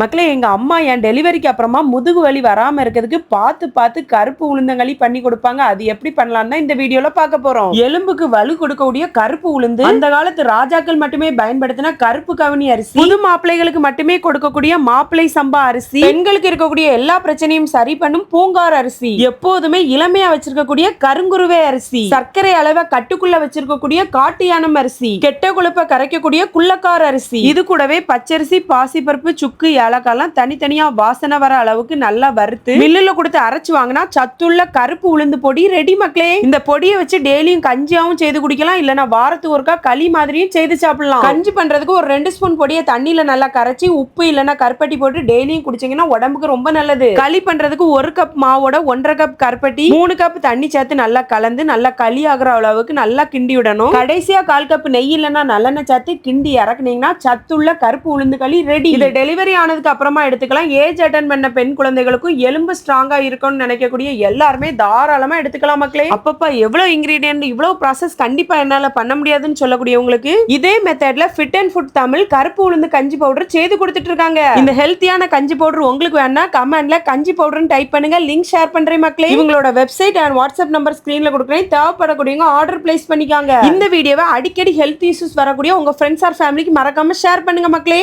மக்களே எங்க அம்மா என் டெலிவரிக்கு அப்புறமா முதுகு வலி வராம இருக்கிறதுக்கு பார்த்து பார்த்து கருப்பு உளுந்தங்களி பண்ணி கொடுப்பாங்க. அது எப்படி பண்ணலாம் தான் இந்த வீடியோல பார்க்க போறோம். எலும்புக்கு வலு கொடுக்கக்கூடிய கருப்பு உளுந்து. அந்த காலத்து ராஜாக்கள் மட்டுமே பயன்படுத்தின கருப்பு கவனி அரிசி. புது மாப்பிள்ளைகளுக்கு மட்டுமே கொடுக்கக்கூடிய மாப்பிள்ளை சம்பா அரிசி. பெண்களுக்கு இருக்கக்கூடிய எல்லா பிரச்சனையும் சரி பண்ணும் பூங்கார் அரிசி. எப்போதுமே இளமையா வச்சிருக்கக்கூடிய கருங்குருவே அரிசி. சர்க்கரை அளவை கட்டுக்குள்ள வச்சிருக்கக்கூடிய காட்டு யானம் அரிசி. கெட்ட கொழுப்பை கரைக்கக்கூடிய குள்ளக்கார அரிசி. இது கூடவே பச்சரிசி பாசிப்பருப்பு சுக்கு ஏலக்காய்லாம் தனித்தனியா வாசனை வர அளவுக்கு நல்லா வறுத்து மில்லுல கொடுத்து அரைச்சு வாங்கினா சத்துள்ள கருப்பு உளுந்து பொடி ரெடி மக்களே. இந்த பொடியை வச்சு டெய்லியும் கஞ்சியாவும் செய்து குடிக்கலாம். இல்லைன்னா வாரத்துக்கு ஒருக்கா களி மாதிரியும் செய்து சாப்பிடலாம். கஞ்சி பண்றதுக்கு ஒரு ரெண்டு ஸ்பூன் பொடியை தண்ணியில நல்லா கரைச்சி உப்பு இல்லைன்னா கருப்பட்டி போட்டு டெய்லியும் குடிச்சீங்கன்னா உடம்புக்கு ரொம்ப நல்லது. களி பண்றதுக்கு ஒரு கப் மாவோட ஒன்றரை கப் கருப்பட்டி மூணு கப் தண்ணி சேர்த்து நல்லா கலந்து நல்லா களி ஆகுற அளவுக்கு நல்லா கிண்டி விடணும். கடைசியா கால் கப் நெய் இல்லைன்னா நல்லெண்ணெய் சேர்த்து கிண்டி இறக்குனீங்கன்னா சத்துள்ள கருப்பு உளுந்து களி ரெடி இது டெலிவரி ஆனது ஆனதுக்கு அப்புறமா எடுத்துக்கலாம். ஏஜ் அட்டன் பண்ண பெண் குழந்தைகளுக்கும் எலும்பு ஸ்ட்ராங்கா இருக்கும்னு நினைக்கக்கூடிய எல்லாருமே தாராளமா எடுத்துக்கலாம் மக்களே. அப்பப்பா எவ்வளவு இன்கிரீடியன்ட் இவ்வளவு ப்ராசஸ் கண்டிப்பா என்னால பண்ண முடியாதுன்னு சொல்லக்கூடியவங்களுக்கு இதே மெத்தட்ல ஃபிட் அண்ட் ஃபுட் தமிழ் கருப்பு உளுந்து கஞ்சி பவுடர் செய்து கொடுத்துட்டு இருக்காங்க. இந்த ஹெல்த்தியான கஞ்சி பவுடர் உங்களுக்கு வேணா கமெண்ட்ல கஞ்சி பவுடர்னு டைப் பண்ணுங்க. லிங்க் ஷேர் பண்றேன் மக்களே. இவங்களோட வெப்சைட் அண்ட் வாட்ஸ்அப் நம்பர் ஸ்கிரீன்ல கொடுக்குறேன். தேவைப்படக்கூடியவங்க ஆர்டர் பிளேஸ் பண்ணிக்காங்க. இந்த வீடியோவை அடிக்கடி ஹெல்த் இஷ்யூஸ் வரக்கூடிய உங்க ஃப்ரெண்ட்ஸ் ஆர் ஃபேமிலிக்கு மறக்காம ஷேர் பண்ணுங்க மக்களே.